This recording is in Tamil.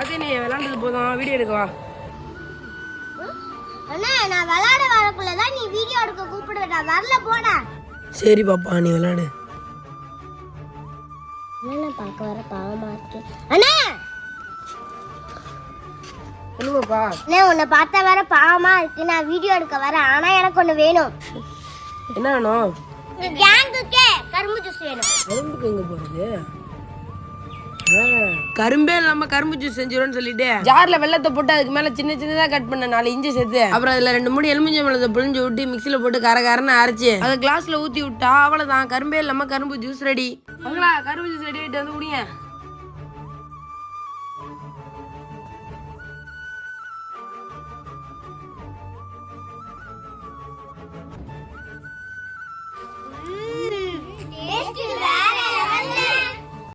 அது நீ விளாண்டது போதும். வீடியோ எடுக்கவா அண்ணா நான் விளையாட வரக்குள்ளதான் நீ வீடியோ எடுக்க கூப்பிடுவ நான் வரல போடா. சரி பாப்பா நீ விளாடு. என்ன பார்க்க வர பாவமா இருக்கு. அண்ணா! சொல்லுங்கப்பா அண்ணா உன்னை பார்த்தா வர பாவமா இருக்கு. நான் வீடியோ எடுக்க வரேன். ஆனா எனக்கு ஒண்ணு வேணும். என்ன வேணும்? கேங்குக்கே கரும்பு ஜூஸ் வேணும். கரும்புக்கு எங்க போறது? கரும்பே இல்லாம கரும்பு ஜூஸ் செஞ்சிரும்னு சொல்லிட்டு. ஜார்ல வெள்ளத்தை போட்டு அதுக்கு மேல சின்ன சின்னதா கட் பண்ண நாலு இஞ்சி சேர்த்து. அப்புறம் அதுல ரெண்டு மூணு எலுமிச்சை பழத்தை புழிஞ்சு விட்டு மிக்சில போட்டு கர கரன்னு அரைச்சு. அதை கிளாஸ்ல ஊத்தி விட்டா அவ்வளவுதான். கரும்பே இல்லாம கரும்பு ஜூஸ் ரெடி கரும்பு ஜூஸ் ரெடி ஆயிட்டு வந்து குடிங்க.